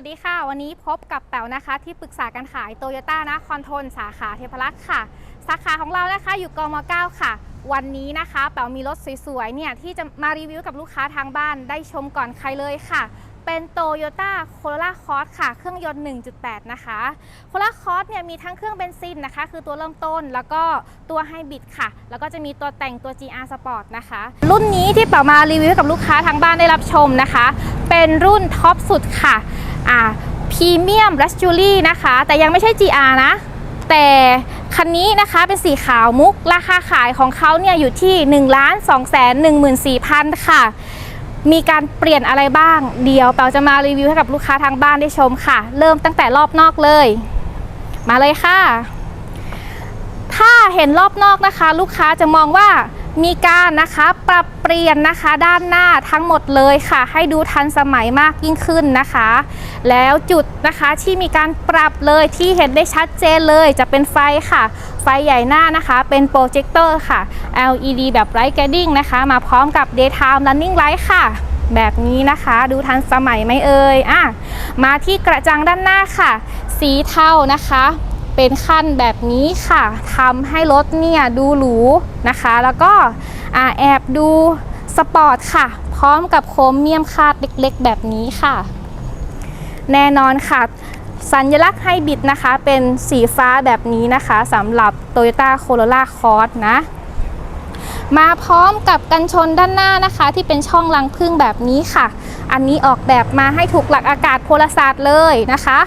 สวัสดีค่ะ วันนี้พบกับแป๋วนะคะ ที่ปรึกษาการขายโตโยต้านะคอนทนสาขาเทพรักษ์ค่ะ สาขาของเรานะคะอยู่กม 9 ค่ะ วันนี้นะคะแป๋วมีรถสวยๆเนี่ยที่จะมารีวิวกับลูกค้าทางบ้านได้ชมก่อนใครเลยค่ะ เป็นโตโยต้าโคโรล่าคอร์สค่ะเครื่องยนต์ 1.8 นะคะโคโรล่าคอร์สเนี่ยมีทั้งเครื่องเบนซินนะคะ คือตัวเริ่มต้นแล้วก็ตัวไฮบริดค่ะ แล้วก็จะมีตัวแต่งตัว GR Sport นะคะ รุ่นนี้ที่แป๋วมารีวิวกับลูกค้าทางบ้านได้รับชมนะคะ เป็นรุ่นท็อปสุดค่ะอ่าพรีเมียมรัสจูรี่นะคะ แต่ยังไม่ใช่ GR นะ แต่ คันนี้นะคะเป็นสีขาวมุก ราคาขายของเขาเนี่ยอยู่ที่1 2 1 4 0 0 0 ค่ะ มีการเปลี่ยนอะไรบ้าง เดี๋ยวเปาจะมารีวิวให้กับลูกค้าทางบ้านได้ชมค่ะ เริ่มตั้งแต่รอบนอกเลย มาเลยค่ะ ถ้าเห็นรอบนอกนะคะ ลูกค้าจะมองว่า มีการนะคะปรับเปลี่ยนนะคะด้านหน้าทั้งหมดเลยค่ะ ให้ดูทันสมัยมากยิ่งขึ้นนะคะ แล้วจุดนะคะที่มีการปรับเลยที่เห็นได้ชัดเจนเลยจะเป็นไฟค่ะ ไฟใหญ่หน้านะคะ เป็นโปรเจคเตอร์ค่ะ LED แบบ Bright Guiding นะคะ มาพร้อมกับ Daytime Running Light ค่ะแบบนี้นะคะดูทันสมัยไหมเอ่ยอะมาที่กระจังด้านหน้าค่ะ สีเทานะคะ เป็นขั้นแบบนี้ค่ะทำให้รถเนี่ยดูหรูนะคะ แล้วก็แอบดูสปอร์ตค่ะ พร้อมกับโคมเมียมคาดเล็กๆ แบบนี้ค่ะ แน่นอนค่ะ สัญลักษณ์ไฮบริดนะคะ เป็นสีฟ้าแบบนี้นะคะสำหรับ Toyota Corolla Cross นะมาพร้อมกับกันชนด้านหน้านะคะ ที่เป็นช่องรังพึ่งแบบนี้ค่ะ อันนี้ออกแบบมาให้ถูกหลักอากาศโพลศาสตร์เลยนะคะ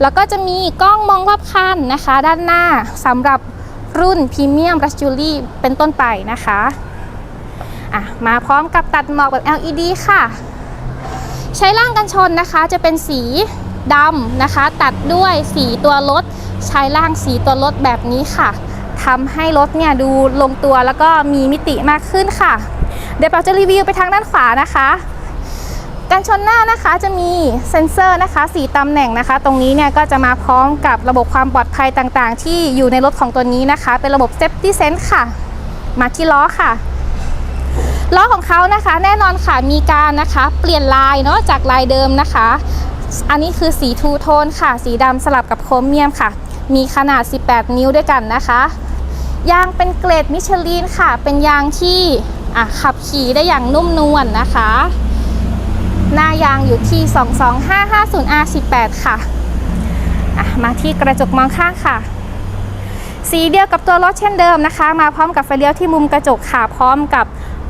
แล้วก็จะมีกล้องมองรอบคันนะคะ ด้านหน้าสำหรับรุ่นพรีเมียมรัชจูรี่เป็นต้นไปนะคะอะมาพร้อมกับตัดหมอกแบบ LED ค่ะ ใช้ล่างกันชนนะคะจะเป็นสีดำนะคะ ตัดด้วยสีตัวรถ ใช้ล่างสีตัวรถแบบนี้ค่ะทำให้รถเนี่ยดูลงตัวแล้วก็มีมิติมากขึ้นค่ะ เดี๋ยวเราจะรีวิวไปทางด้านขวานะคะ การชนหน้านะคะจะมีเซ็นเซอร์นะคะสีตำแหน่งนะคะ ตรงนี้เนี่ยก็จะมาพร้อมกับระบบความปลอดภัยต่างๆ ที่อยู่ในรถของตัวนี้นะคะ เป็นระบบ Safety Sense ค่ะ มาที่ล้อค่ะล้อของเขานะคะแน่นอนค่ะมีการนะคะเปลี่ยนลายเนาะจากลายเดิมนะคะ อันนี้คือสีทูโทนค่ะ สีดำสลับกับโครเมียมค่ะ มีขนาด 18 นิ้วด้วยกันนะคะยางเป็นเกรดมิชลินค่ะ เป็นยางที่ขับขี่ได้อย่างนุ่มนวลนะคะ หน้ายางอยู่ที่ 22550R18 ค่ะอะมาที่กระจกมองข้างค่ะ สีเดียวกับตัวรถเช่นเดิมนะคะ มาพร้อมกับไฟเลี้ยวที่มุมกระจกค่ะ พร้อมกับ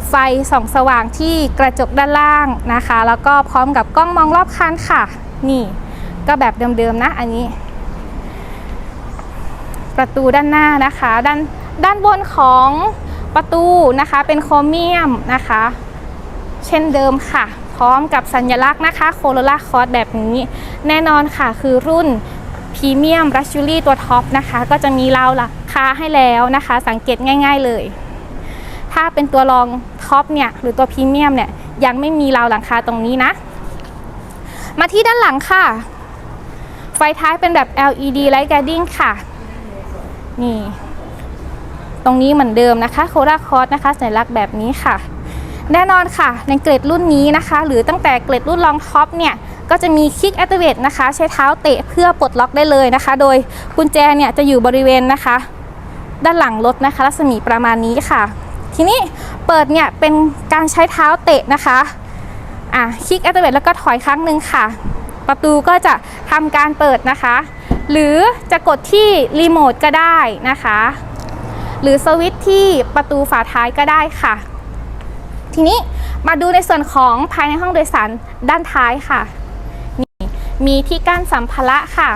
ไฟส่องสว่างที่กระจกด้านล่างนะคะ แล้วก็พร้อมกับกล้องมองรอบคันค่ะ นี่ก็แบบเดิมๆนะอันนี้ ประตูด้านหน้านะคะ ด้านด้านบนของประตูนะคะเป็นโครเมียมนะคะ เช่นเดิมค่ะ ร้อมกับสัญลักษณ์นะคะโคโรล่าคอร์สแบบนี้ แน่นอนค่ะคือรุ่นพรีเมียมรัชชูรี่ตัวท็อปนะคะ ก็จะมีราวราคาให้แล้วนะคะ สังเกตง่าย ๆเลย ถ้าเป็นตัวรองท็อปเนี่ยหรือตัวพรีเมียมเนี่ยยังไม่มีราวหลังคาตรงนี้นะ มาที่ด้านหลังค่ะ ไฟท้ายเป็นแบบ LED light guiding ค่ะ นี่ ตรงนี้เหมือนเดิมนะคะโคราคอร์สนะคะสัญลักษณ์แบบนี้ค่ะ แน่นอนค่ะ ในเกรดรุ่นนี้นะคะ หรือตั้งแต่เกรดรุ่นรองท็อปเนี่ยก็จะมีคลิกแอ t เว t นะคะ ใช้เท้าเตะเพื่อปลดล็อกได้เลยนะคะ โดยกุญแจเนี่ยจะอยู่บริเวณนะคะ ด้านหลังรถนะคะ รัศมีประมาณนี้ค่ะ ทีนี้เปิดเนี่ยเป็นการใช้เท้าเตะนะคะอะคลิกแอ t เว t แล้วก็ถอยครั้งหนึ่งค่ะ ประตูก็จะทำการเปิดนะคะ หรือจะกดที่รีโมทก็ได้นะคะ หรือสวิตช์ที่ประตูฝาท้ายก็ได้ค่ะ ทีนี้มาดูในส่วนของภายในห้องโดยสารด้านท้ายค่ะนี่มีที่กั้นสัมภาระค่ะ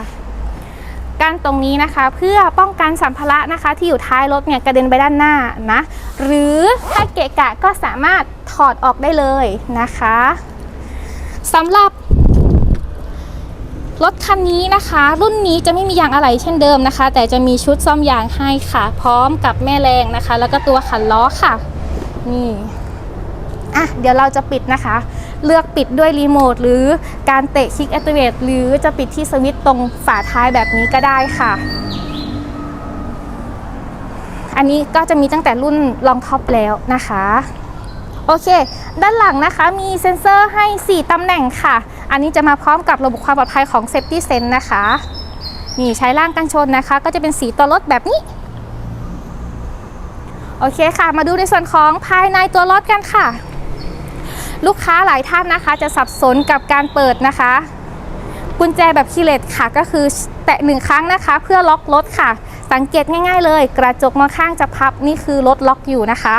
กั้นตรงนี้นะคะ เพื่อป้องกันสัมภาระนะคะ ที่อยู่ท้ายรถเนี่ยกระเด็นไปด้านหน้านะ หรือถ้าเกะกะก็สามารถถอดออกได้เลยนะคะสำหรับรถคันนี้นะคะ รุ่นนี้จะไม่มียางอะไหล่เช่นเดิมนะคะ แต่จะมีชุดซ่อมยางให้ค่ะ พร้อมกับแม่แรงนะคะ แล้วก็ตัวขันล้อค่ะ นี่ อะเดี๋ยวเราจะปิดนะคะ เลือกปิดด้วยรีโมทหรือการเตะคลิกแอ t เว t หรือจะปิดที่สวิตช์ตรงฝาท้ายแบบนี้ก็ได้ค่ะ อันนี้ก็จะมีตั้งแต่รุ่นลองท็อปแล้วนะคะโอเค ด้านหลังนะคะมีเซ็นเซอร์ให้ 4 ตำแหน่งค่ะ อันนี้จะมาพร้อมกับระบบความปลอดภัยของ Safety Sense นะคะ นี่ใช้ล่างกันชนนะคะ ก็จะเป็นสีตัวรถแบบนี้ โอเคค่ะ มาดูในส่วนของภายในตัวรถกันค่ะ ลูกค้าหลายท่านนะคะ จะสับสนกับการเปิดนะคะ กุญแจแบบคีย์เลสค่ะ ก็คือแตะหนึ่งครั้งนะคะ เพื่อล็อกรถค่ะ สังเกตง่าย ๆ เลย กระจกมองข้างจะพับนี่คือรถล็อกอยู่นะคะ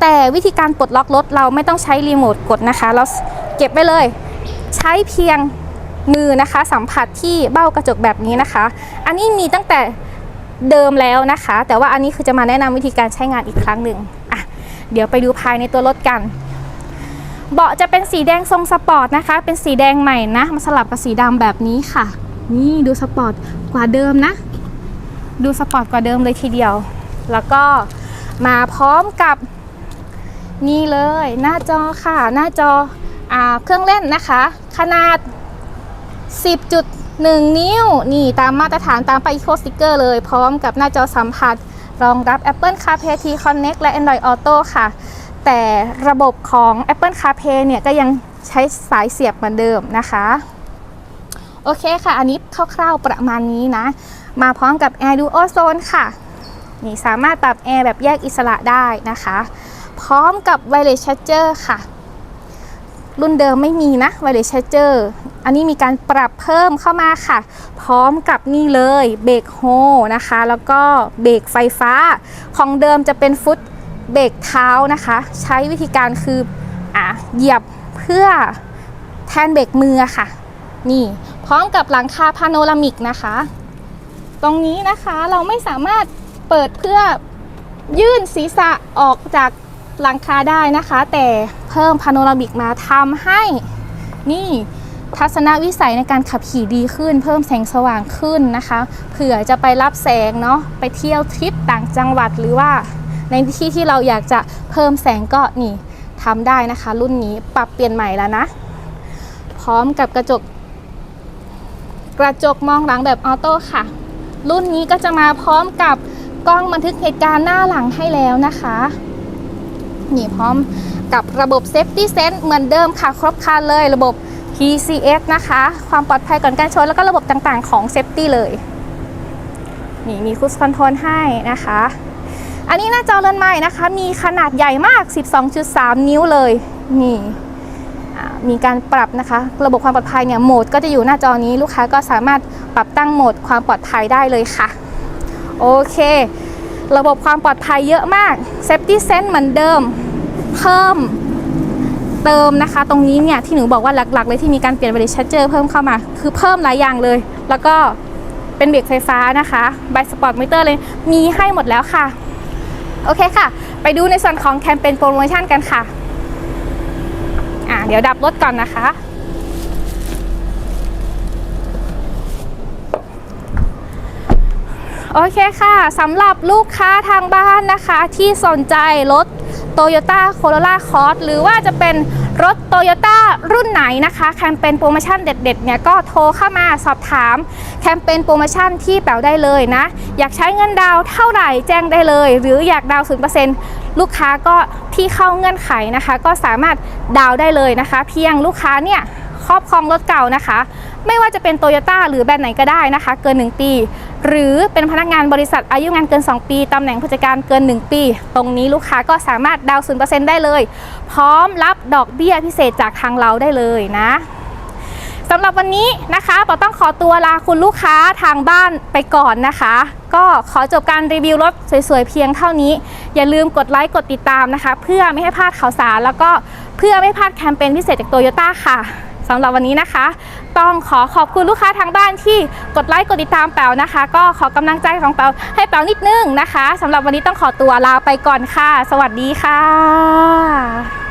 แต่วิธีการปลดล็อกรถเราไม่ต้องใช้รีโมทกดนะคะ เราเก็บไปเลย ใช้เพียงมือนะคะ สัมผัสที่เบ้ากระจกแบบนี้นะคะ อันนี้มีตั้งแต่เดิมแล้วนะคะ แต่ว่าอันนี้คือจะมาแนะนำวิธีการใช้งานอีกครั้งหนึ่งอะเดี๋ยวไปดูภายในตัวรถกัน เบาะจะเป็นสีแดงทรงสปอร์ตนะคะ เป็นสีแดงใหม่นะ มาสลับกับสีดำแบบนี้ค่ะ นี่ดูสปอร์ตกว่าเดิมนะ ดูสปอร์ตกว่าเดิมเลยทีเดียว แล้วก็มาพร้อมกับนี่เลย หน้าจอค่ะ หน้าจออาเครื่องเล่นนะคะ ขนาด 10.1 นิ้ว นี่ตามมาตรฐานตามไปอีโคสติกเกอร์เลย พร้อมกับหน้าจอสัมผัส รองรับ Apple CarPlay T Connect และ Android Auto ค่ะ แต่ระบบของ Apple CarPlay เนี่ยก็ยังใช้สายเสียบเหมือนเดิมนะคะ โอเคค่ะ อันนี้คร่าวๆประมาณนี้นะ มาพร้อมกับ Air Duo Zone ค่ะ นี่สามารถปรับแอร์แบบแยกอิสระได้นะคะ พร้อมกับ Wireless Charger ค่ะ รุ่นเดิมไม่มีนะ Wireless Charger อันนี้มีการปรับเพิ่มเข้ามาค่ะ พร้อมกับนี่เลยเบรกโฮนะคะ แล้วก็เบรกไฟฟ้าของเดิมจะเป็นฟุต เบรกเท้านะคะ ใช้วิธีการคืออะเหยียบเพื่อแทนเบรกมือค่ะ นี่พร้อมกับหลังคาพาโนรามิกนะคะ ตรงนี้นะคะเราไม่สามารถเปิดเพื่อยื่นศีรษะออกจากหลังคาได้นะคะ แต่เพิ่มพาโนรามิกมาทำให้ นี่ทัศนวิสัยในการขับขี่ดีขึ้น เพิ่มแสงสว่างขึ้นนะคะ เผื่อจะไปรับแสงเนาะไปเที่ยวทริปต่างจังหวัดหรือว่า ในที่ที่เราอยากจะเพิ่มแสงก็นี่ทำได้นะคะ รุ่นนี้ปรับเปลี่ยนใหม่แล้วนะ พร้อมกับกระจก กระจกมองหลังแบบออโต้ค่ะ รุ่นนี้ก็จะมาพร้อมกับกล้องบันทึกเหตุการณ์หน้าหลังให้แล้วนะคะนี่พร้อมกับระบบ Safety Sense เหมือนเดิมค่ะ ครบครันเลยระบบ PCS นะคะ ความปลอดภัยก่อนการชน แล้วก็ระบบต่างๆของ Safety เลย นี่มีคุ i คอนโทรลให้นะคะ อันนี้หน้าจอเรือนไม้นะคะ มีขนาดใหญ่มาก 12.3 นิ้วเลย นี่มีการปรับนะคะ ระบบความปลอดภัยเนี่ยโหมดก็จะอยู่หน้าจอนี้ลูกค้าก็สามารถปรับตั้งโหมดความปลอดภัยได้เลยค่ะ โอเค ระบบความปลอดภัยเยอะมาก Safety Sense เหมือนเดิม เพิ่มเติมนะคะ ตรงนี้เนี่ยที่หนูบอกว่าหลักๆ เลยที่มีการเปลี่ยนบริชัดเจอร์เพิ่มเข้ามา คือเพิ่มหลายอย่างเลย แล้วก็เป็นเบรกไฟฟ้านะคะไบสปอร์ตมิเตอร์เลยมีให้หมดแล้วค่ะ โอเคค่ะ ไปดูในส่วนของแคมเปญโปรโมชั่นกันค่ะ อ่าเดี๋ยวดับรถก่อนนะคะ โอเคค่ะสำหรับลูกค้าทางบ้านนะคะที่สนใจรถ Toyota Corolla Cross หรือว่าจะเป็นรถ Toyota รุ่นไหนนะคะแคมเปญโปรโมชั่นเด็ดๆเนี่ยก็โทรเข้ามาสอบถามแคมเปญโปรโมชั่นที่แป๋วได้เลยนะ อยากใช้เงินดาวเท่าไหร่แจ้งได้เลย หรืออยากดาวศูน์0%ลูกค้าก็ที่เข้าเงื่อนไขนะคะ ก็สามารถดาวได้เลยนะคะ เพียงลูกค้าเนี่ยครอบครองรถเก่านะคะ ไม่ว่าจะเป็นโตโยต้าหรือแบรนด์ไหนก็ได้นะคะ เกิน 1 ปี หรือเป็นพนักงานบริษัทอายุงานเกิน 2 ปีตำแหน่งผู้จัดการเกิน 1 ปี ตรงนี้ลูกค้าก็สามารถดาวน์0%ได้เลย พร้อมรับดอกเบี้ยพิเศษจากทางเราได้เลยนะสำหรับวันนี้นะคะปอต้องขอตัวลาคุณลูกค้าทางบ้านไปก่อนนะคะ ก็ขอจบการรีวิวรถสวยๆเพียงเท่านี้ อย่าลืมกดไลค์กดติดตามนะคะ เพื่อไม่ให้พลาดข่าวสาร แล้วก็เพื่อไม่พลาดแคมเปญพิเศษจากโตโยต้าค่ะ สำหรับวันนี้นะคะ ต้องขอขอบคุณลูกค้าทางบ้านที่กดไลค์กดติดตามแป๋วนะคะ ก็ขอกำลังใจของแป๋วให้แป๋วนิดนึงนะคะสำหรับวันนี้ต้องขอตัวลาไปก่อนค่ะ สวัสดีค่ะ